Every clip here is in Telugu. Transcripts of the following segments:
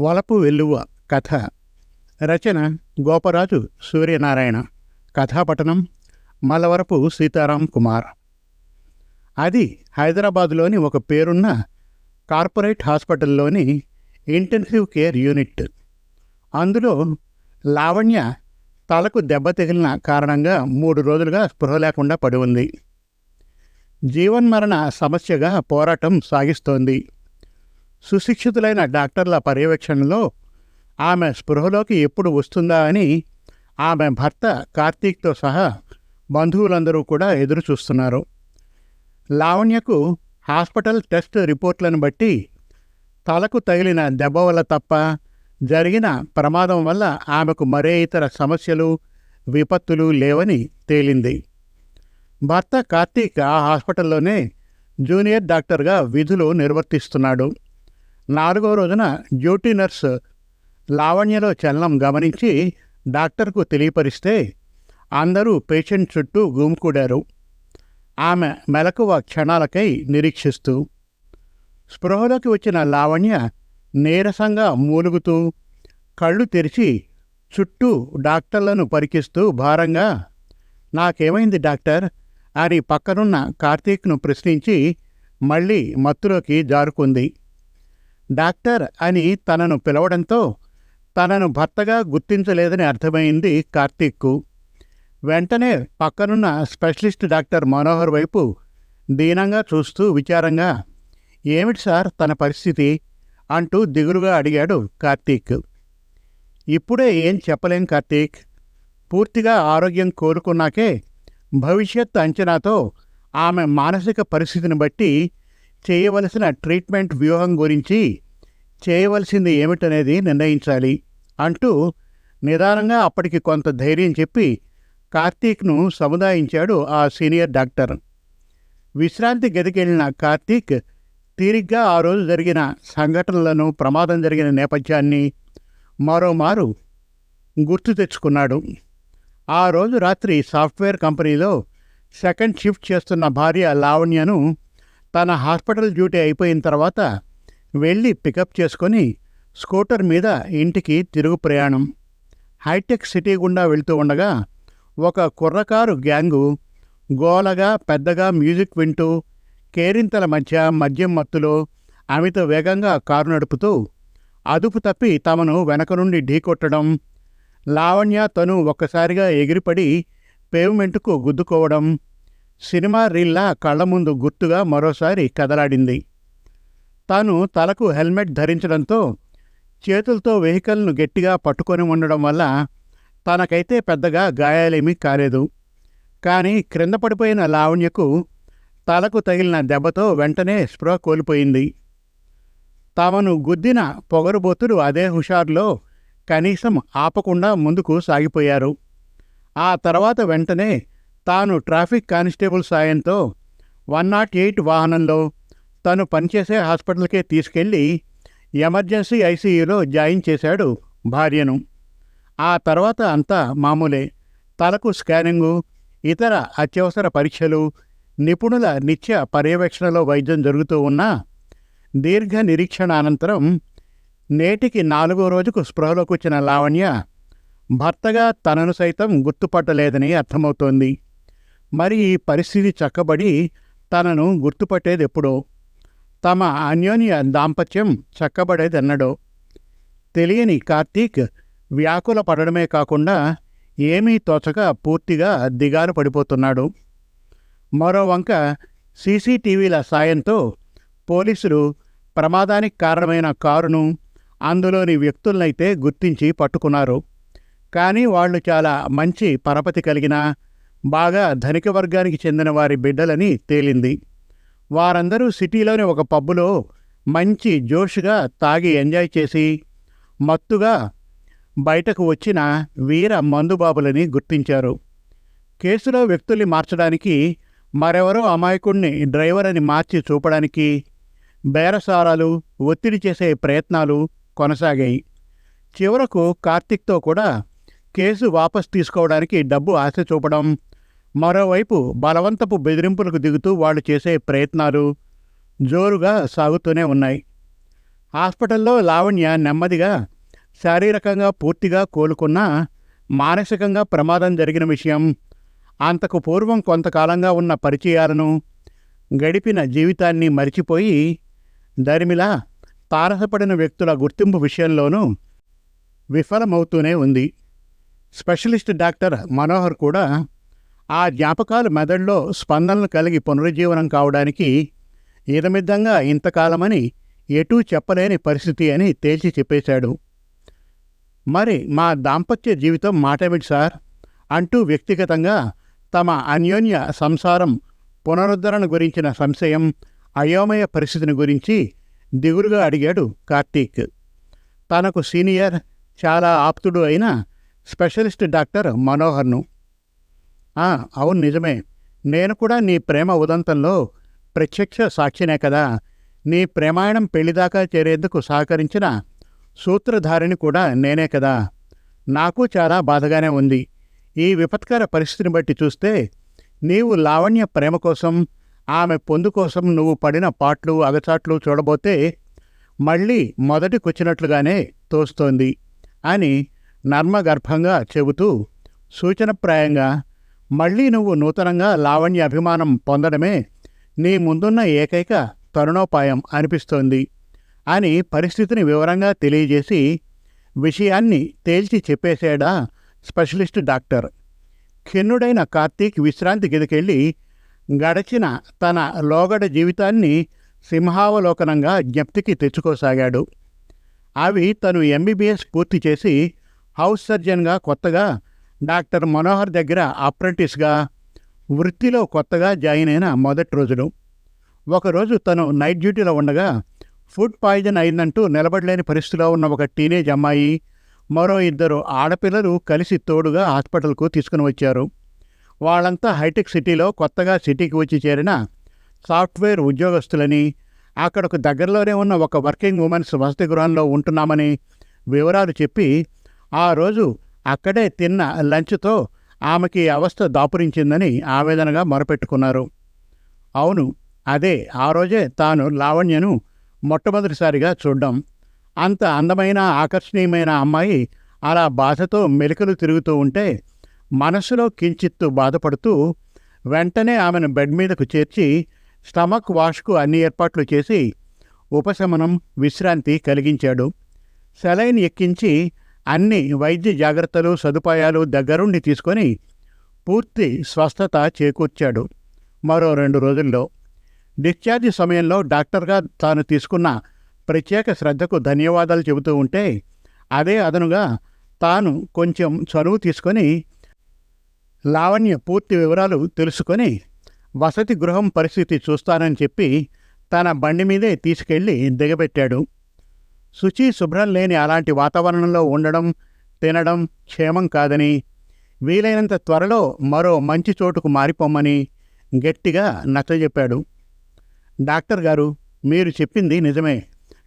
వలపు వెల్లువ కథ. రచన గోపరాజు సూర్యనారాయణ. కథాపఠనం మల్లవరపు సీతారాం కుమార్. అది హైదరాబాదులోని ఒక పేరున్న కార్పొరేట్ హాస్పిటల్లోని ఇంటెన్సివ్ కేర్ యూనిట్. అందులో లావణ్య తలకు దెబ్బ తగిలిన కారణంగా మూడు రోజులుగా స్పృహ లేకుండా పడి ఉంది. జీవన్మరణ సమస్యగా పోరాటం సాగిస్తోంది. సుశిక్షితులైన డాక్టర్ల పర్యవేక్షణలో ఆమె స్పృహలోకి ఎప్పుడు వస్తుందా అని ఆమె భర్త కార్తీక్తో సహా బంధువులందరూ కూడా ఎదురు చూస్తున్నారు లావణ్యకు హాస్పిటల్ టెస్ట్ రిపోర్ట్లను బట్టి తలకు తగిలిన దెబ్బ వల్ల తప్ప జరిగిన ప్రమాదం వల్ల ఆమెకు మరే ఇతర సమస్యలు విపత్తులు లేవని తేలింది. భర్త కార్తీక్ ఆ హాస్పిటల్లోనే జూనియర్ డాక్టర్గా విధులు నిర్వర్తిస్తున్నాడు. నాలుగో రోజున డ్యూటీ నర్స్ లావణ్యలో చలనం గమనించి డాక్టర్కు తెలియపరిస్తే అందరూ పేషెంట్ చుట్టూ గుమికూడారు. ఆమె మెలకువ క్షణాలకై నిరీక్షిస్తూ స్పృహలోకి వచ్చిన లావణ్య నీరసంగా మూలుగుతూ కళ్ళు తెరిచి చుట్టూ డాక్టర్లను పరికిస్తూ భారంగా నాకేమైంది డాక్టర్? అని పక్కనున్న కార్తీక్ను ప్రశ్నించి మళ్ళీ మత్తులోకి జారుకుంది. డాక్టర్ అని తనను పిలవడంతో తనను భర్తగా గుర్తించలేదని అర్థమైంది కార్తీక్కు. వెంటనే పక్కనున్న స్పెషలిస్ట్ డాక్టర్ మనోహర్ వైపు దీనంగా చూస్తూ విచారంగా ఏమిటి సార్ తన పరిస్థితి? అంటూ దిగులుగా అడిగాడు కార్తీక్. ఇప్పుడే ఏం చెప్పలేం కార్తీక్. పూర్తిగా ఆరోగ్యం కోరుకున్నాకే భవిష్యత్ అంచనాతో ఆమె మానసిక పరిస్థితిని బట్టి చేయవలసిన ట్రీట్మెంట్ వ్యూహం గురించి చేయవలసింది ఏమిటనేది నిర్ణయించాలి అంటూ నిదానంగా అప్పటికి కొంత ధైర్యం చెప్పి కార్తీక్ను సముదాయించాడు ఆ సీనియర్ డాక్టర్. విశ్రాంతి గదికెళ్ళిన కార్తీక్ తీరిగ్గా ఆ రోజు జరిగిన సంఘటనలను ప్రమాదం జరిగిన నేపథ్యాన్ని మరోమారు గుర్తు తెచ్చుకున్నాడు. ఆ రోజు రాత్రి సాఫ్ట్వేర్ కంపెనీలో సెకండ్ షిఫ్ట్ చేస్తున్న భార్య లావణ్యను తన హాస్పిటల్ డ్యూటీ అయిపోయిన తర్వాత వెళ్ళి పికప్ చేసుకొని స్కూటర్ మీద ఇంటికి తిరుగు ప్రయాణం. హైటెక్ సిటీ గుండా వెళ్తూ ఉండగా ఒక కుర్రకారు గ్యాంగు గోలగా పెద్దగా మ్యూజిక్ వింటూ కేరింతల మధ్య మద్యం మత్తులో అమిత వేగంగా కారు నడుపుతూ అదుపు తప్పి తమను వెనక నుండి ఢీకొట్టడం లావణ్య తను ఒక్కసారిగా ఎగిరిపడి పేవ్మెంట్కు గుద్దుకోవడం సినిమా రీల్లా కళ్ళ ముందు గుర్తుగా మరోసారి కదలాడింది. తాను తలకు హెల్మెట్ ధరించడంతో చేతులతో వెహికల్ను గట్టిగా పట్టుకొని ఉండడం వల్ల తనకైతే పెద్దగా గాయాలేమీ కాలేదు. కానీ క్రింద పడిపోయిన లావణ్యకు తలకు తగిలిన దెబ్బతో వెంటనే స్పృహ కోల్పోయింది. తామను గుద్దిన పొగరుబోతులు అదే హుషారులో కనీసం ఆపకుండా ముందుకు సాగిపోయారు. ఆ తర్వాత వెంటనే తాను ట్రాఫిక్ కానిస్టేబుల్ సాయంతో వన్ నాట్ ఎయిట్ వాహనంలో తను పనిచేసే హాస్పిటల్కే తీసుకెళ్ళి ఎమర్జెన్సీ ఐసీయూలో జాయిన్ చేశాడు భార్యను. ఆ తర్వాత అంతా మామూలే. తలకు స్కానింగు ఇతర అత్యవసర పరీక్షలు నిపుణుల నిత్య పర్యవేక్షణలో వైద్యం జరుగుతూ ఉన్నా దీర్ఘ నిరీక్షణ అనంతరం నేటికి నాలుగో రోజుకు స్పృహలోకి వచ్చిన లావణ్య భర్తగా తనను సైతం గుర్తుపట్టలేదని అర్థమవుతోంది. మరి ఈ పరిస్థితి చక్కబడి తనను గుర్తుపట్టేది ఎప్పుడో తమ అన్యోన్య దాంపత్యం చక్కబడేదన్నడో తెలియని కార్తీక్ వ్యాకుల పడడమే కాకుండా ఏమీ తోచక పూర్తిగా దిగాలు పడిపోతున్నాడు. మరోవంక సీసీటీవీల సాయంతో పోలీసులు ప్రమాదానికి కారణమైన కారును అందులోని వ్యక్తులనైతే గుర్తించి పట్టుకున్నారు. కానీ వాళ్ళు చాలా మంచి పరపతి కలిగిన బాగా ధనిక వర్గానికి చెందిన వారి బిడ్డలని తేలింది. వారందరూ సిటీలోని ఒక పబ్బులో మంచి జోష్గా తాగి ఎంజాయ్ చేసి మత్తుగా బయటకు వచ్చిన వీర మందుబాబులని గుర్తించారు. కేసులో వ్యక్తుల్ని మార్చడానికి మరెవరో అమాయకుణ్ణి డ్రైవర్ అని మార్చి చూపడానికి బేరసారాలు ఒత్తిడి చేసే ప్రయత్నాలు కొనసాగాయి. చివరకు కార్తిక్తో కూడా కేసు వాపస్ తీసుకోవడానికి డబ్బు ఆశ చూపడం మరోవైపు బలవంతపు బెదిరింపులకు దిగుతూ వాళ్ళు చేసే ప్రయత్నాలు జోరుగా సాగుతూనే ఉన్నాయి. హాస్పిటల్లో లావణ్య నెమ్మదిగా శారీరకంగా పూర్తిగా కోలుకున్నా మానసికంగా ప్రమాదం జరిగిన విషయం అంతకు పూర్వం కొంతకాలంగా ఉన్న పరిచయాలను గడిపిన జీవితాన్ని మరిచిపోయి దరిమిలా తారసపడిన వ్యక్తుల గుర్తింపు విషయంలోనూ విఫలమవుతూనే ఉంది. స్పెషలిస్ట్ డాక్టర్ మనోహర్ కూడా ఆ జ్ఞాపకాలు మెదడులో స్పందనలు కలిగి పునరుజ్జీవనం కావడానికి ఇదమిద్దంగా ఇంతకాలమని ఎటూ చెప్పలేని పరిస్థితి అని తేల్చి చెప్పేశాడు. మరి మా దాంపత్య జీవితం మాటేమిటి సార్? అంటూ వ్యక్తిగతంగా తమ అన్యోన్య సంసారం పునరుద్ధరణ గురించిన సంశయం అయోమయ పరిస్థితిని గురించి దిగులుగా అడిగాడు కార్తీక్. తనకు సీనియర్ చాలా ఆప్తుడు అయిన స్పెషలిస్ట్ డాక్టర్ మనోహర్ను అవును నిజమే. నేను కూడా నీ ప్రేమ ఉదంతంలో ప్రత్యక్ష సాక్షినే కదా. నీ ప్రేమాయణం పెళ్ళిదాకా చేరేందుకు సహకరించిన సూత్రధారిని కూడా నేనే కదా. నాకు చాలా బాధగానే ఉంది. ఈ విపత్కర పరిస్థితిని బట్టి చూస్తే నీవు లావణ్య ప్రేమ కోసం ఆమె పొందు కోసం నువ్వు పడిన పాట్లు అగచాట్లు చూడబోతే మళ్ళీ మొదటికొచ్చినట్లుగానే తోస్తోంది అని నర్మగర్భంగా చెబుతూ సూచనప్రాయంగా మళ్ళీ నువ్వు నూతనంగా లావణ్య అభిమానం పొందడమే నీ ముందున్న ఏకైక తరుణోపాయం అనిపిస్తోంది అని పరిస్థితిని వివరంగా తెలియజేసి విషయాన్ని తేల్చి చెప్పేశాడా స్పెషలిస్ట్ డాక్టర్. ఖిన్నుడైన కార్తీక్ విశ్రాంతి గదికెళ్ళి గడచిన తన లోగడ జీవితాన్ని సింహావలోకనంగా జ్ఞప్తికి తెచ్చుకోసాగాడు. అవి తను ఎంబీబీఎస్ పూర్తి చేసి హౌస్ సర్జన్గా కొత్తగా డాక్టర్ మనోహర్ దగ్గర అప్రెంటిస్గా వృత్తిలో కొత్తగా జాయిన్ అయిన మొదటి రోజులు. ఒకరోజు తను నైట్ డ్యూటీలో ఉండగా ఫుడ్ పాయిజన్ అయిందంటూ నిలబడలేని పరిస్థితిలో ఉన్న ఒక టీనేజ్ అమ్మాయి మరో ఇద్దరు ఆడపిల్లలు కలిసి తోడుగా హాస్పిటల్కు తీసుకుని వచ్చారు. వాళ్ళంతా హైటెక్ సిటీలో కొత్తగా సిటీకి వచ్చి చేరిన సాఫ్ట్వేర్ ఉద్యోగస్తులని అక్కడకు దగ్గరలోనే ఉన్న ఒక వర్కింగ్ ఉమెన్స్ వసతి గృహంలో ఉంటున్నామని వివరాలు చెప్పి ఆ రోజు అక్కడే తిన్న లంచ్తో ఆమెకి అవస్థ దాపురించిందని ఆవేదనగా మొరపెట్టుకున్నారు. అవును అదే ఆ రోజే తాను లావణ్యను మొట్టమొదటిసారిగా చూడ్డం. అంత అందమైన ఆకర్షణీయమైన అమ్మాయి అలా బాధతో మెలికలు తిరుగుతూ ఉంటే మనసులో కించిత్తు బాధపడుతూ వెంటనే ఆమెను బెడ్ మీదకు చేర్చి స్టమక్ వాష్కు అన్ని ఏర్పాట్లు చేసి ఉపశమనం విశ్రాంతి కలిగించాడు. సెలైన్ ఎక్కించి అన్ని వైద్య జాగ్రత్తలు సదుపాయాలు దగ్గరుండి తీసుకొని పూర్తి స్వస్థత చేకూర్చాడు. మరో రెండు రోజుల్లో డిశ్చార్జ్ సమయంలో డాక్టర్గా తాను తీసుకున్న ప్రత్యేక శ్రద్ధకు ధన్యవాదాలు చెబుతూ ఉంటే అదే అదనుగా తాను కొంచెం చనువు తీసుకొని లావణ్య పూర్తి వివరాలు తెలుసుకొని వసతి గృహం పరిస్థితి చూస్తానని చెప్పి తన బండి మీదే తీసుకెళ్ళి దిగబెట్టాడు. శుచి శుభ్రం లేని అలాంటి వాతావరణంలో ఉండడం తినడం క్షేమం కాదని వీలైనంత త్వరలో మరో మంచి చోటుకు మారిపోమ్మని గట్టిగా నచ్చజెప్పాడు. డాక్టర్ గారు మీరు చెప్పింది నిజమే.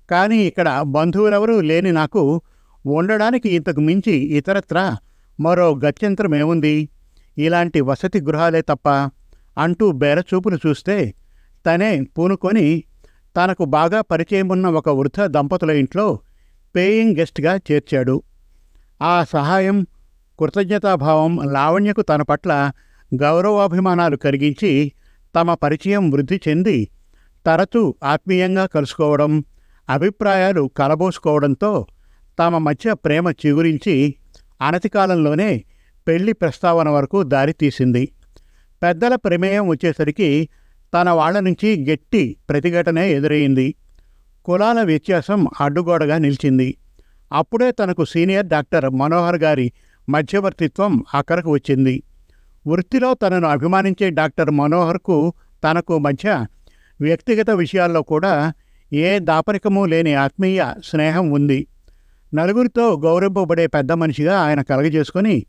కానీ ఇక్కడ బంధువులెవరూ లేని నాకు ఉండడానికి ఇంతకు మించి ఇతరత్రా మరో గత్యంతరం ఏముంది? ఇలాంటి వసతి గృహాలే తప్ప అంటూ బేరచూపులు చూస్తే తనే పూనుకొని తనకు బాగా పరిచయం ఉన్న ఒక వృద్ధ దంపతుల ఇంట్లో పేయింగ్ గెస్ట్గా చేర్చాడు. ఆ సహాయం కృతజ్ఞతాభావం లావణ్యకు తన పట్ల గౌరవాభిమానాలు కలిగించి తమ పరిచయం వృద్ధి చెంది తరచూ ఆత్మీయంగా కలుసుకోవడం అభిప్రాయాలు కలబోసుకోవడంతో తమ మధ్య ప్రేమ చిగురించి అనతి కాలంలోనే పెళ్ళి ప్రస్తావన వరకు దారితీసింది. పెద్దల ప్రమేయం వచ్చేసరికి తన వాళ్ళ నుంచి గట్టి ప్రతిఘటనే ఎదురయ్యింది కులాల వ్యత్యాసం అడ్డుగోడగా నిలిచింది. అప్పుడే తనకు సీనియర్ డాక్టర్ మనోహర్ గారి మధ్యవర్తిత్వం అక్కరకు వచ్చింది. వృత్తిలో తనను అభిమానించే డాక్టర్ మనోహర్కు తనకు మధ్య వ్యక్తిగత విషయాల్లో కూడా ఏ దాపరికము లేని ఆత్మీయ స్నేహం ఉంది. నలుగురితో గౌరవింపబడే పెద్ద మనిషిగా ఆయన కలగజేసుకొని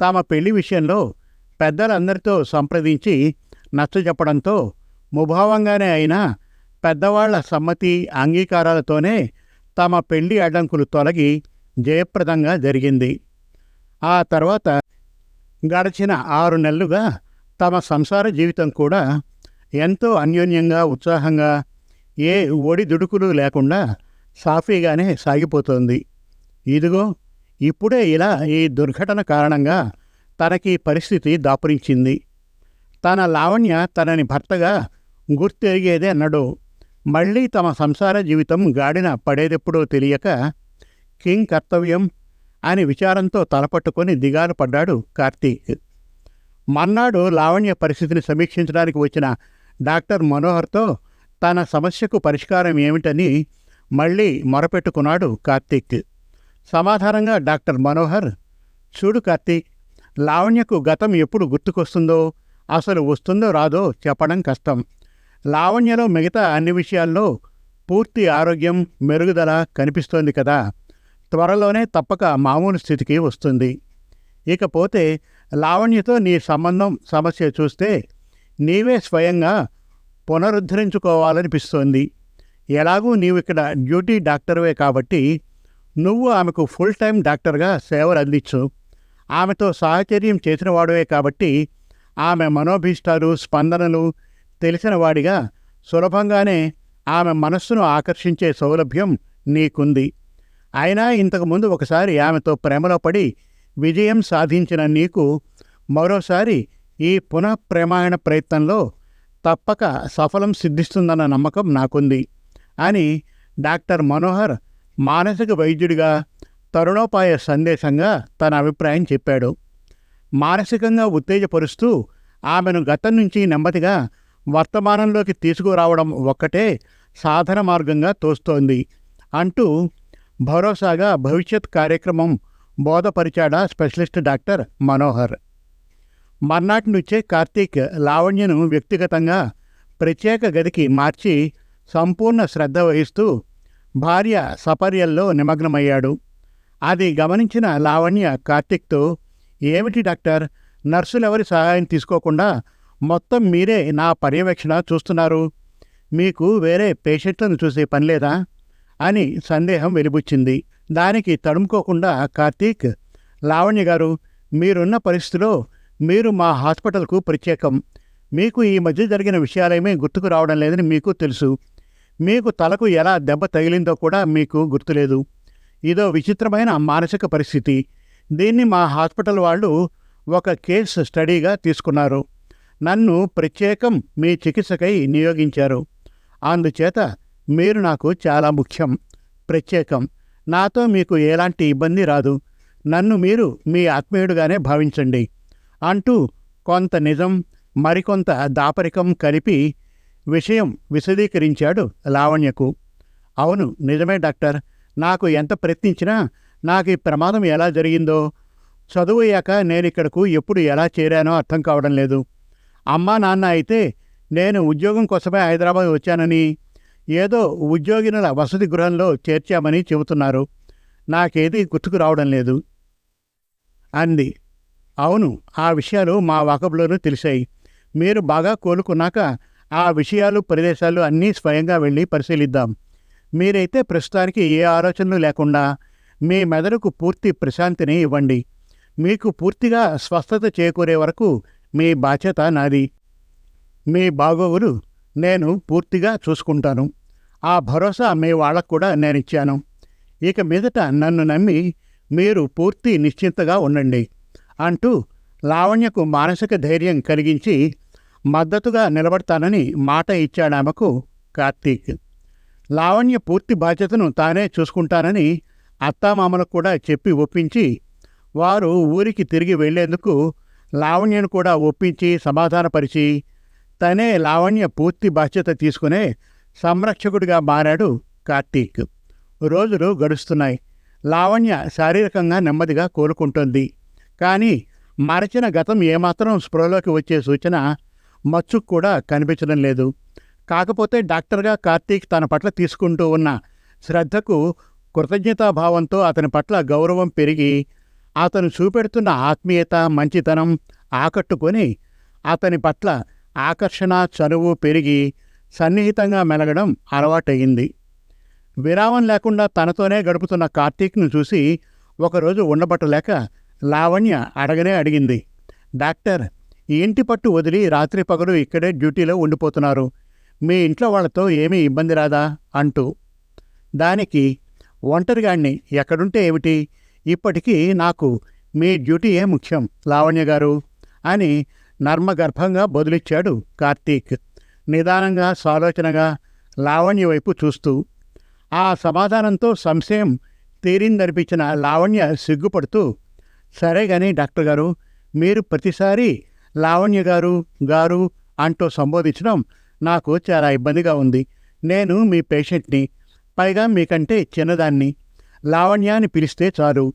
తమ పెళ్ళి విషయంలో పెద్దలందరితో సంప్రదించి నచ్చజెప్పడంతో ముభావంగానే అయినా పెద్దవాళ్ళ సమ్మతి అంగీకారాలతోనే తమ పెళ్ళి అడ్డంకులు తొలగి జయప్రదంగా జరిగింది. ఆ తర్వాత గడిచిన ఆరు నెలలుగా తమ సంసార జీవితం కూడా ఎంతో అన్యోన్యంగా ఉత్సాహంగా ఏ ఒడిదుడుకులు లేకుండా సాఫీగానే సాగిపోతోంది. ఇదిగో ఇప్పుడే ఇలా ఈ దుర్ఘటన కారణంగా తనకి పరిస్థితి దాపురించింది. తన లావణ్య తనని భర్తగా గుర్తెరిగేదే అన్నాడు. మళ్ళీ తమ సంసార జీవితం గాడిన పడేదెప్పుడో తెలియక కింగ్ కర్తవ్యం అని విచారంతో తలపట్టుకొని దిగాలు పడ్డాడు కార్తీక్ మర్నాడు లావణ్య పరిస్థితిని సమీక్షించడానికి వచ్చిన డాక్టర్ మనోహర్తో తన సమస్యకు పరిష్కారం ఏమిటని మళ్ళీ మొరపెట్టుకున్నాడు కార్తీక్ సమాధానంగా డాక్టర్ మనోహర్ చూడు కార్తీక్ లావణ్యకు గతం ఎప్పుడు గుర్తుకొస్తుందో అసలు వస్తుందో రాదో చెప్పడం కష్టం. లావణ్యలో మిగతా అన్ని విషయాల్లో పూర్తి ఆరోగ్యం మెరుగుదల కనిపిస్తోంది కదా. త్వరలోనే తప్పక మామూలు స్థితికి వస్తుంది. ఇకపోతే లావణ్యతో నీ సంబంధం సమస్య చూస్తే నీవే స్వయంగా పునరుద్ధరించుకోవాలనిపిస్తోంది. ఎలాగూ నీవు ఇక్కడ డ్యూటీ డాక్టర్వే కాబట్టి నువ్వు ఆమెకు ఫుల్ టైం డాక్టర్గా సేవలు అందించు. ఆమెతో సాహచర్యం చేసినవాడువే కాబట్టి ఆమె మనోభీష్టాలు స్పందనలు తెలిసిన వాడిగా సులభంగానే ఆమె మనస్సును ఆకర్షించే సౌలభ్యం నీకుంది. అయినా ఇంతకుముందు ఒకసారి ఆమెతో ప్రేమలో పడి విజయం సాధించిన నీకు మరోసారి ఈ పునః ప్రేమాయణ ప్రయత్నంలో తప్పక సఫలం సిద్ధిస్తుందన్న నమ్మకం నాకుంది అని డాక్టర్ మనోహర్ మానసిక వైద్యుడిగా తరుణోపాయ సందేశంగా తన అభిప్రాయం చెప్పాడు. మానసికంగా ఉత్తేజపరుస్తూ ఆమెను గతం నుంచి నెమ్మదిగా వర్తమానంలోకి తీసుకురావడం ఒక్కటే సాధన మార్గంగా తోస్తోంది అంటూ భరోసాగా భవిష్యత్ కార్యక్రమం బోధపరిచాడా స్పెషలిస్ట్ డాక్టర్ మనోహర్. మర్నాటి నుంచే కార్తీక్ లావణ్యను వ్యక్తిగతంగా ప్రత్యేక గదికి మార్చి సంపూర్ణ శ్రద్ధ వహిస్తూ భార్య సపర్యల్లో నిమగ్నమయ్యాడు. అది గమనించిన లావణ్య కార్తీక్తో ఏమిటి డాక్టర్? నర్సులెవరి సహాయం తీసుకోకుండా మొత్తం మీరే నా పర్యవేక్షణ చూస్తున్నారు. మీకు వేరే పేషెంట్లను చూసే పని లేదా? అని సందేహం వెలిబుచ్చింది. దానికి తడుముకోకుండా కార్తీక్ లావణ్య గారు మీరున్న పరిస్థితిలో మీరు మా హాస్పిటల్కు ప్రత్యేకం. మీకు ఈ మధ్య జరిగిన విషయాలేమీ గుర్తుకు రావడం లేదని మీకు తెలుసు. మీకు తలకు ఎలా దెబ్బ తగిలిందో కూడా మీకు గుర్తులేదు. ఇదో విచిత్రమైన మానసిక పరిస్థితి. దీన్ని మా హాస్పిటల్ వాళ్ళు ఒక కేస్ స్టడీగా తీసుకున్నారు. నన్ను ప్రత్యేకం మీ చికిత్సకై నియోగించారు. అందుచేత మీరు నాకు చాలా ముఖ్యం. ప్రత్యేకం. నాతో మీకు ఎలాంటి ఇబ్బంది రాదు. నన్ను మీరు మీ ఆత్మీయుడుగానే భావించండి. అంటూ కొంత నిజం మరికొంత దాపరికం కలిపి విషయం విశదీకరించాడు లావణ్యకు. అవును నిజమే డాక్టర్. నాకు ఎంత ప్రయత్నించినా నాకు ఈ ప్రమాదం ఎలా జరిగిందో చదువయ్యాక నేను ఇక్కడకు ఎప్పుడు ఎలా చేరానో అర్థం కావడం లేదు. అమ్మా నాన్న అయితే నేను ఉద్యోగం కోసమే హైదరాబాద్ వచ్చానని ఏదో ఉద్యోగినుల వసతి గృహంలో చేర్చామని చెబుతున్నారు. నాకేది గుర్తుకు రావడం లేదు. అంది. అవును ఆ విషయాలు మా వాకబులోనూ తెలిసాయి మీరు బాగా కోలుకున్నాక ఆ విషయాలు ప్రదేశాలు అన్నీ స్వయంగా వెళ్ళి పరిశీలిద్దాం. మీరైతే ప్రస్తుతానికి ఏ ఆలోచనలు లేకుండా మీ మెదడుకు పూర్తి ప్రశాంతిని ఇవ్వండి. మీకు పూర్తిగా స్వస్థత చేకూరే వరకు మీ బాధ్యత నాది. మీ బాగోగులు నేను పూర్తిగా చూసుకుంటాను. ఆ భరోసా మీ వాళ్ళకు కూడా నేను ఇచ్చాను ఇక మీదట నన్ను నమ్మి మీరు పూర్తి నిశ్చింతగా ఉండండి అంటూ లావణ్యకు మానసిక ధైర్యం కలిగించి మద్దతుగా నిలబడతానని మాట ఇచ్చాడామెకు కార్తీక్. లావణ్య పూర్తి బాధ్యతను తానే చూసుకుంటానని అత్తామామలకు కూడా చెప్పి ఒప్పించి వారు ఊరికి తిరిగి వెళ్ళేందుకు లావణ్యను కూడా ఒప్పించి సమాధానపరిచి తనే లావణ్య పూర్తి బాధ్యత తీసుకునే సంరక్షకుడిగా మారాడు కార్తీక్. రోజులు గడుస్తున్నాయి. లావణ్య శారీరకంగా నెమ్మదిగా కోలుకుంటుంది. కానీ మరచిన గతం ఏమాత్రం స్పృహలోకి వచ్చే సూచన మచ్చుకు కూడా కనిపించడం లేదు. కాకపోతే డాక్టర్గా కార్తీక్ తన పట్ల తీసుకుంటూ ఉన్న శ్రద్ధకు కృతజ్ఞతాభావంతో అతని పట్ల గౌరవం పెరిగి అతను చూపెడుతున్న ఆత్మీయత మంచితనం ఆకట్టుకొని అతని పట్ల ఆకర్షణ చనువు పెరిగి సన్నిహితంగా మెలగడం అలవాటయింది. విరామం లేకుండా తనతోనే గడుపుతున్న కార్తీక్ను చూసి ఒకరోజు ఉండబట్టలేక లావణ్య అడగనే అడిగింది. డాక్టర్ ఇంటి పట్టు వదిలి రాత్రి పగలు ఇక్కడే డ్యూటీలో ఉండిపోతున్నారు. మీ ఇంట్లో వాళ్ళతో ఏమీ ఇబ్బంది రాదా? అంటూ. దానికి ఒంటరిగాణ్ణి ఎక్కడుంటే ఏమిటి? ఇప్పటికీ నాకు మీ డ్యూటీయే ముఖ్యం లావణ్య గారు? అని నర్మగర్భంగా బదులిచ్చాడు కార్తీక్. నిదానంగా సాలోచనగా లావణ్య వైపు చూస్తూ ఆ సమాధానంతో సంశయం తీరిందనిపించిన లావణ్య సిగ్గుపడుతూ సరే గాని డాక్టర్ గారు మీరు ప్రతిసారి లావణ్య గారు గారు అంటూ సంబోధించడం నాకు చాలా ఇబ్బందిగా ఉంది. నేను మీ పేషెంట్ని పైగా మీకంటే చిన్నదాన్ని లావణ్య అని పిలిస్తే చాలు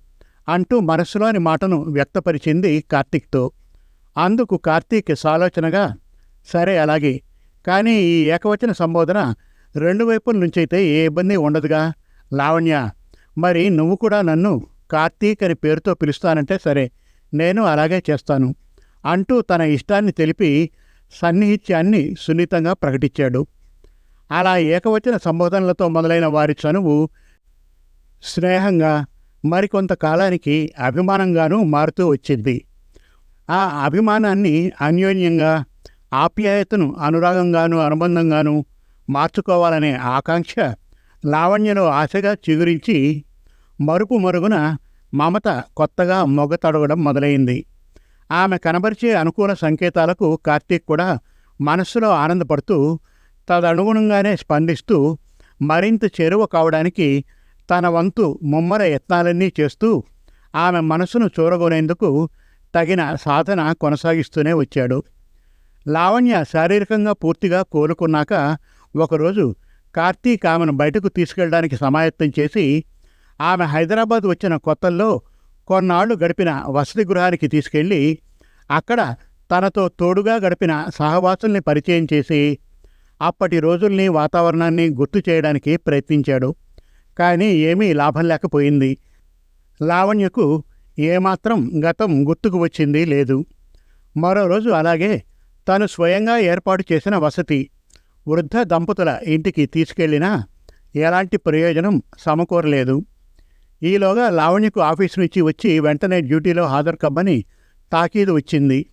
అంటూ మనస్సులోని మాటను వ్యక్తపరిచింది కార్తీక్తో. అందుకు కార్తీక్ సాలోచనగా సరే అలాగే కానీ ఈ ఏకవచన సంబోధన రెండు వైపుల నుంచైతే ఏ ఇబ్బంది ఉండదుగా? లావణ్య మరి నువ్వు కూడా నన్ను కార్తీక్ అని పేరుతో పిలుస్తానంటే సరే నేను అలాగే చేస్తాను అంటూ తన ఇష్టాన్ని తెలిపి సన్నిహిత్యాన్ని సున్నితంగా ప్రకటించాడు. అలా ఏకవచన సంబోధనలతో మొదలైన వారి చనువు స్నేహంగా మరికొంత కాలానికి అభిమానంగానూ మారుతూ వచ్చింది. ఆ అభిమానాన్ని అన్యోన్యంగా ఆప్యాయతను అనురాగంగాను అనుబంధంగాను మార్చుకోవాలనే ఆకాంక్ష లావణ్యలో ఆశగా చిగురించి మరుపు మరుగున మమత కొత్తగా మొగ తడవడం మొదలైంది. ఆమె కనబరిచే అనుకూల సంకేతాలకు కార్తీక్ కూడా మనస్సులో ఆనందపడుతూ తదనుగుణంగానే స్పందిస్తూ మరింత చేరువ కావడానికి తన వంతు ముమ్మర యత్నాలన్నీ చేస్తూ ఆమె మనసును చూరగొనేందుకు తగిన సాధన కొనసాగిస్తూనే వచ్చాడు. లావణ్య శారీరకంగా పూర్తిగా కోలుకున్నాక ఒకరోజు కార్తీక్ ఆమెను బయటకు తీసుకెళ్ళడానికి సమాయత్తం చేసి ఆమె హైదరాబాద్ వచ్చిన కొత్తల్లో కొన్నాళ్ళు గడిపిన వసతి గృహానికి తీసుకెళ్ళి అక్కడ తనతో తోడుగా గడిపిన సహవాసుల్ని పరిచయం చేసి అప్పటి రోజుల్ని వాతావరణాన్ని గుర్తు చేయడానికి ప్రయత్నించాడు. కానీ ఏమీ లాభం లేకపోయింది. లావణ్యకు ఏమాత్రం గతం గుర్తుకు వచ్చింది లేదు. మరో రోజు అలాగే తాను స్వయంగా ఏర్పాటు చేసిన వసతి వృద్ధ దంపతుల ఇంటికి తీసుకెళ్ళినా ఎలాంటి ప్రయోజనం సమకూరలేదు. ఈలోగా లావణ్యకు ఆఫీసు నుంచి వచ్చి వెంటనే డ్యూటీలో హాజరు కమ్మని తాకీదు వచ్చింది.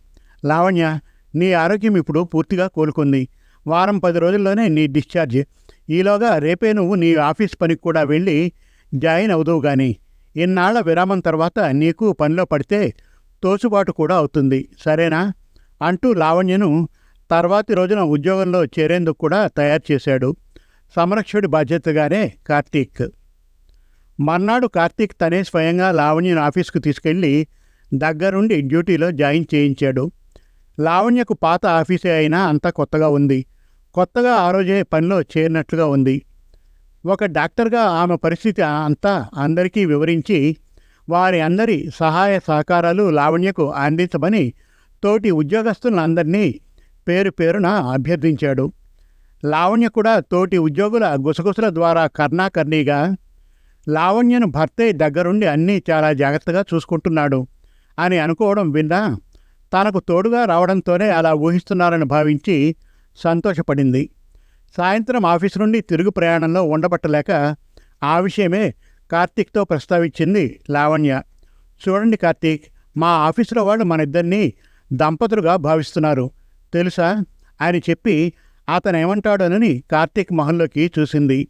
లావణ్య నీ ఆరోగ్యం ఇప్పుడు పూర్తిగా కోలుకుంది. వారం పది రోజుల్లోనే నీ డిశ్చార్జ్. ఈలోగా రేపే నువ్వు నీ ఆఫీస్ పనికి కూడా వెళ్ళి జాయిన్ అవుదువు గాని ఇన్నాళ్ళ విరామం తర్వాత నీకు పనిలో పడితే తోచుబాటు కూడా అవుతుంది. సరేనా? అంటూ లావణ్యను తర్వాతి రోజున ఉద్యోగంలో చేరేందుకు కూడా తయారు చేశాడు. సంరక్షుడి బాధ్యతగానే కార్తీక్. మర్నాడు కార్తీక్ తనే స్వయంగా లావణ్యను ఆఫీస్కు తీసుకెళ్ళి దగ్గరుండి డ్యూటీలో జాయిన్ చేయించాడు. లావణ్యకు పాత ఆఫీసే అయినా అంతా కొత్తగా ఉంది. కొత్తగా ఆ రోజే పనిలో చేరినట్లుగా ఉంది. ఒక డాక్టర్గా ఆమె పరిస్థితి అంతా అందరికీ వివరించి వారి అందరి సహాయ సహకారాలు లావణ్యకు అందించమని తోటి ఉద్యోగస్తులందరినీ పేరు పేరున అభ్యర్థించాడు. లావణ్య కూడా తోటి ఉద్యోగుల గుసగుసల ద్వారా కర్ణాకర్ణిగా లావణ్యను భర్తే దగ్గరుండి అన్నీ చాలా జాగ్రత్తగా చూసుకుంటున్నాడు అని అనుకోవడం విన్నా తనకు తోడుగా రావడంతోనే అలా ఊహిస్తున్నారని భావించి సంతోషపడింది. సాయంత్రం ఆఫీసు నుండి తిరుగు ప్రయాణంలో ఉండబట్టలేక ఆ విషయమే కార్తీక్తో ప్రస్తావించింది లావణ్య. చూడండి కార్తీక్ మా ఆఫీసులో వాళ్ళు మన ఇద్దరినీ దంపతులుగా భావిస్తున్నారు. తెలుసా? అని చెప్పి అతను ఏమంటాడోనని కార్తీక్ మొహంలోకి చూసింది.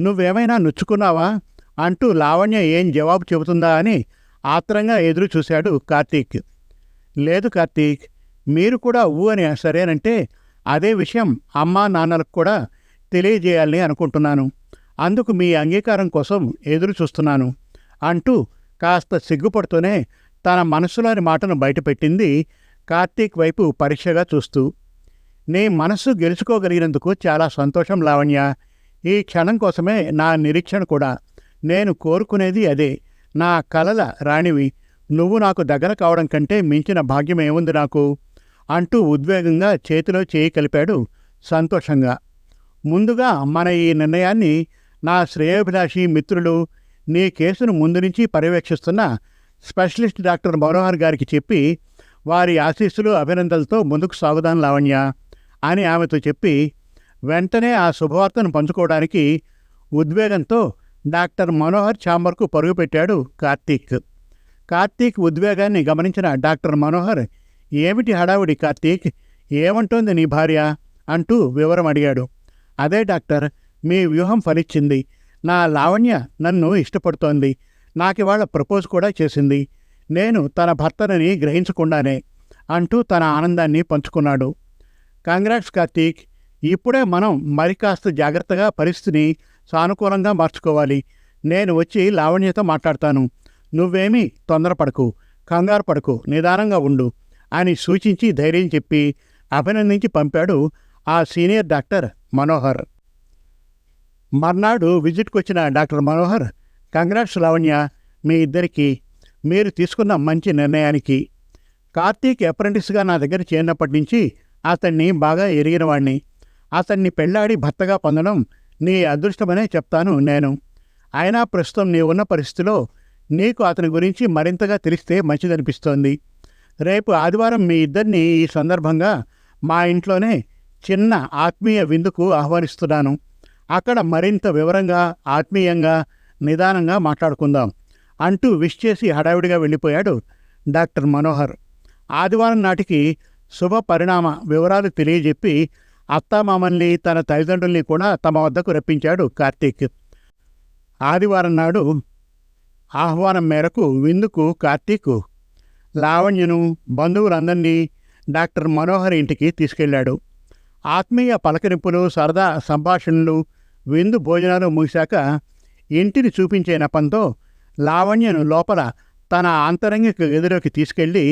నువ్వేమైనా నొచ్చుకున్నావా? అంటూ లావణ్య ఏం జవాబు చెబుతుందా అని ఆత్రంగా ఎదురు చూశాడు కార్తీక్. లేదు కార్తీక్ మీరు కూడా ఊ అని సరేనంటే అదే విషయం అమ్మా నాన్నలకు కూడా తెలియజేయాలని అనుకుంటున్నాను. అందుకు మీ అంగీకారం కోసం ఎదురు చూస్తున్నాను అంటూ కాస్త సిగ్గుపడుతూనే తన మనసులోని మాటను బయటపెట్టింది కార్తీక్ వైపు పరీక్షగా చూస్తూ. నీ మనస్సు గెలుచుకోగలిగినందుకు చాలా సంతోషం లావణ్య. ఈ క్షణం కోసమే నా నిరీక్షణ కూడా. నేను కోరుకునేది అదే. నా కలల రాణివి. నువ్వు నాకు దగ్గర కావడం కంటే మించిన భాగ్యం ఏముంది నాకు? అంటూ ఉద్వేగంగా చేతిలో చేయి కలిపాడు సంతోషంగా. ముందుగా మన ఈ నిర్ణయాన్ని నా శ్రేయోభిలాషి మిత్రులు నీ కేసును ముందు నుంచి పర్యవేక్షిస్తున్న స్పెషలిస్ట్ డాక్టర్ మనోహర్ గారికి చెప్పి వారి ఆశీస్సులు అభినందనలతో ముందుకు సాగుదాం లావణ్య అని ఆమెతో చెప్పి వెంటనే ఆ శుభవార్తను పంచుకోవడానికి ఉద్వేగంతో డాక్టర్ మనోహర్ ఛాంబర్కు పరుగుపెట్టాడు కార్తీక్. కార్తీక్ ఉద్వేగాన్ని గమనించిన డాక్టర్ మనోహర్ ఏమిటి హడావుడి కార్తీక్? ఏమంటోంది నీ భార్య? అంటూ వివరం అడిగాడు. అదే డాక్టర్ మీ వ్యూహం ఫలిచ్చింది. నా లావణ్య నన్ను ఇష్టపడుతోంది. నాకివాళ ప్రపోజ్ కూడా చేసింది. నేను తన భర్తనని గ్రహించకుండానే అంటూ తన ఆనందాన్ని పంచుకున్నాడు. కంగ్రాట్స్ కార్తీక్ ఇప్పుడే మనం మరి కాస్త జాగ్రత్తగా పరిస్థితిని సానుకూలంగా మార్చుకోవాలి. నేను వచ్చి లావణ్యతో మాట్లాడతాను. నువ్వేమీ తొందరపడకు కంగారు పడకు నిదానంగా ఉండు. అని సూచించి ధైర్యం చెప్పి అభినందించి పంపాడు ఆ సీనియర్ డాక్టర్ మనోహర్. మర్నాడు విజిట్కి వచ్చిన డాక్టర్ మనోహర్ కంగ్రాట్స్ లావణ్య మీ ఇద్దరికి మీరు తీసుకున్న మంచి నిర్ణయానికి. కార్తీక్ అప్రెంటిస్గా నా దగ్గర చేరినప్పటి నుంచి అతన్ని బాగా ఎరిగినవాణ్ణి. అతన్ని పెళ్ళాడి భర్తగా పొందడం నీ అదృష్టమనే చెప్తాను నేను. అయినా ప్రస్తుతం నీవున్న ఉన్న పరిస్థితిలో నీకు అతని గురించి మరింతగా తెలిస్తే మంచిదనిపిస్తోంది. రేపు ఆదివారం మీ ఇద్దరిని ఈ సందర్భంగా మా ఇంట్లోనే చిన్న ఆత్మీయ విందుకు ఆహ్వానిస్తున్నాను. అక్కడ మరింత వివరంగా ఆత్మీయంగా నిదానంగా మాట్లాడుకుందాం అంటూ విష్ చేసి హడావిడిగా వెళ్ళిపోయాడు డాక్టర్ మనోహర్. ఆదివారం నాటికి శుభ పరిణామ వివరాలు తెలియజెప్పి అత్తామామల్ని తన తల్లిదండ్రుల్ని కూడా తమ వద్దకు రప్పించాడు కార్తీక్. ఆదివారం నాడు ఆహ్వానం మేరకు విందుకు కార్తీక్ లావణ్యను బంధువులందరినీ డాక్టర్ మనోహర్ ఇంటికి తీసుకెళ్ళాడు. ఆత్మీయ పలకరింపులు సరదా సంభాషణలు విందు భోజనాలు ముగిశాక ఇంటిని చూపించే నెపంతో లావణ్యను లోపల తన ఆంతరంగిక గదిలోకి తీసుకెళ్ళి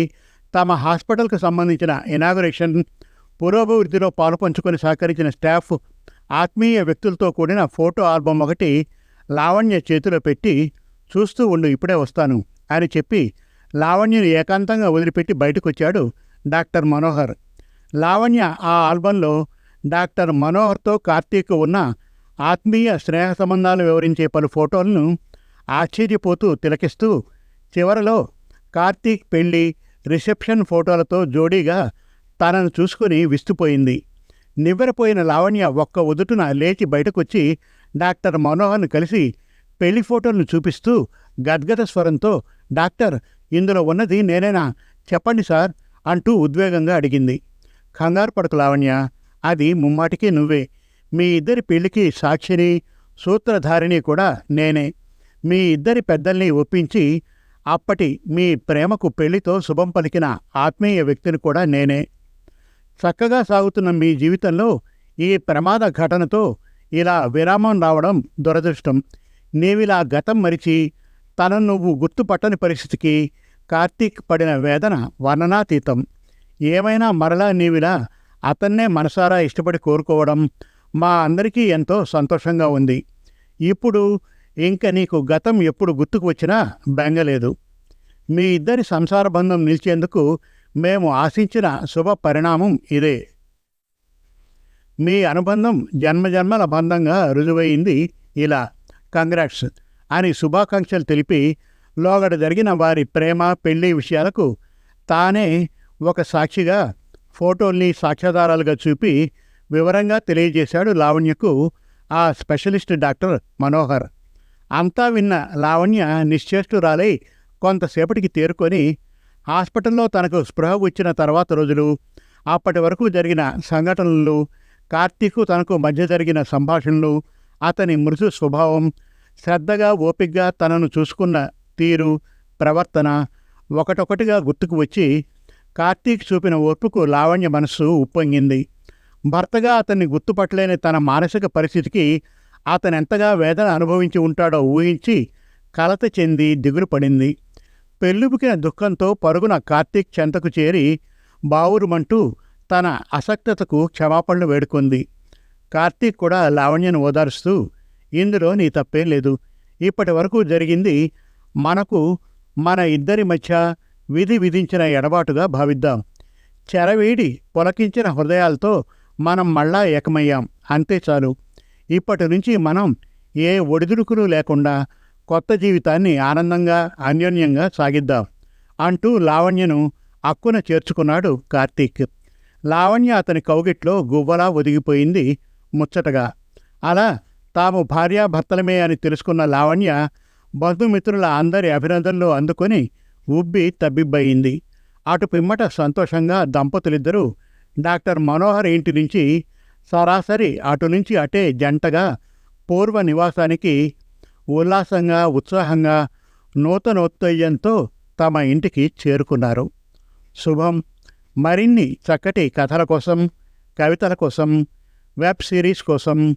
తమ హాస్పిటల్కు సంబంధించిన ఇనాగరేషన్ పురోభివృద్ధిలో పాలుపంచుకొని సహకరించిన స్టాఫ్ ఆత్మీయ వ్యక్తులతో కూడిన ఫోటో ఆల్బమ్ ఒకటి లావణ్య చేతిలో పెట్టి చూస్తూ ఉండు ఇప్పుడే వస్తాను అని చెప్పి లావణ్యను ఏకాంతంగా వదిలిపెట్టి బయటకు వచ్చాడు డాక్టర్ మనోహర్. లావణ్య ఆ ఆల్బంలో డాక్టర్ మనోహర్తో కార్తీక్ ఉన్న ఆత్మీయ స్నేహ సంబంధాలు వివరించే పలు ఫోటోలను ఆశ్చర్యపోతూ తిలకిస్తూ చివరలో కార్తీక్ పెళ్ళి రిసెప్షన్ ఫోటోలతో జోడీగా తనను చూసుకుని విస్తుపోయింది. నివ్వెరపోయిన లావణ్య ఒక్క ఉదుటున లేచి బయటకొచ్చి డాక్టర్ మనోహర్ను కలిసి పెళ్ళి ఫోటోలను చూపిస్తూ గద్గద స్వరంతో డాక్టర్ ఇందులో ఉన్నది నేనేనా? చెప్పండి సార్ అంటూ ఉద్వేగంగా అడిగింది. కంగారు పడకు లావణ్య అది ముమ్మాటికి నువ్వే. మీ ఇద్దరి పెళ్ళికి సాక్షిని సూత్రధారిణి కూడా నేనే. మీ ఇద్దరి పెద్దల్ని ఒప్పించి అప్పటి మీ ప్రేమకు పెళ్ళితో శుభం పలికిన ఆత్మీయ వ్యక్తిని కూడా నేనే. చక్కగా సాగుతున్న మీ జీవితంలో ఈ ప్రమాద ఘటనతో ఇలా విరామం రావడం దురదృష్టం. నీవిలా గతం మరిచి తనను నువ్వు గుర్తుపట్టని పరిస్థితికి కార్తీక్ పడిన వేదన వర్ణనాతీతం. ఏమైనా మరలా నీవిలా అతన్నే మనసారా ఇష్టపడి కోరుకోవడం మా అందరికీ ఎంతో సంతోషంగా ఉంది. ఇప్పుడు ఇంక నీకు గతం ఎప్పుడు గుర్తుకు వచ్చినా బెంగలేదు. మీ ఇద్దరి సంసార బంధం నిలిచేందుకు మేము ఆశించిన శుభ పరిణామం ఇదే. మీ అనుబంధం జన్మజన్మల బంధంగా రుజువైంది ఇలా. కంగ్రాట్స్. అని శుభాకాంక్షలు తెలిపి లోగడ జరిగిన వారి ప్రేమ పెళ్ళి విషయాలకు తానే ఒక సాక్షిగా ఫోటోల్ని సాక్ష్యాధారాలుగా చూపి వివరంగా తెలియజేశాడు లావణ్యకు ఆ స్పెషలిస్ట్ డాక్టర్ మనోహర్. అంతా విన్న లావణ్య నిశ్చేష్టురాలై కొంతసేపటికి తేరుకొని హాస్పిటల్లో తనకు స్పృహ వచ్చిన తర్వాత రోజులు అప్పటి వరకు జరిగిన సంఘటనలు కార్తీకు తనకు మధ్య జరిగిన సంభాషణలు అతని మృదు స్వభావం శ్రద్ధగా ఓపిగ్గా తనను చూసుకున్న తీరు ప్రవర్తన ఒకటొకటిగా గుర్తుకు వచ్చి కార్తీక్ చూపిన ఓర్పుకు లావణ్య మనస్సు ఉప్పొంగింది. భర్తగా అతన్ని గుర్తుపట్టలేని తన మానసిక పరిస్థితికి అతను ఎంతగా వేదన అనుభవించి ఉంటాడో ఊహించి కలత చెంది దిగులు పడింది. పెళ్ళుబుకిన దుఃఖంతో పరుగున కార్తీక్ చెంతకు చేరి బావురుమంటూ తన అసక్తతకు క్షమాపణలు వేడుకుంది. కార్తీక్ కూడా లావణ్యను ఓదారుస్తూ ఇందులో నీ తప్పేం లేదు. ఇప్పటి వరకు జరిగింది మనకు మన ఇద్దరి మధ్య విధి విధించిన ఎడబాటుగా భావిద్దాం. చెరవీడి పొలకించిన హృదయాలతో మనం మళ్ళా ఏకమయ్యాం. అంతే చాలు. ఇప్పటి నుంచి మనం ఏ ఒడిదుడుకులు లేకుండా కొత్త జీవితాన్ని ఆనందంగా అన్యోన్యంగా సాగిద్దాం అంటూ లావణ్యను అక్కున చేర్చుకున్నాడు కార్తీక్. లావణ్య అతని కౌగిట్లో గువ్వలా ఒదిగిపోయింది ముచ్చటగా. అలా తాము భార్యాభర్తలమే అని తెలుసుకున్న లావణ్య బంధుమిత్రుల అందరి అభినందనలు అందుకొని ఉబ్బి తబ్బిబ్బయింది. అటు పిమ్మట సంతోషంగా దంపతులిద్దరూ డాక్టర్ మనోహర్ ఇంటి నుంచి సరాసరి అటు నుంచి అటే జంటగా పూర్వ నివాసానికి ఉల్లాసంగా ఉత్సాహంగా నూతనోత్తయ్యంతో తమ ఇంటికి చేరుకున్నారు. శుభం. మరిన్ని చక్కటి కథల కోసం కవితల కోసం వెబ్ సిరీస్ కోసం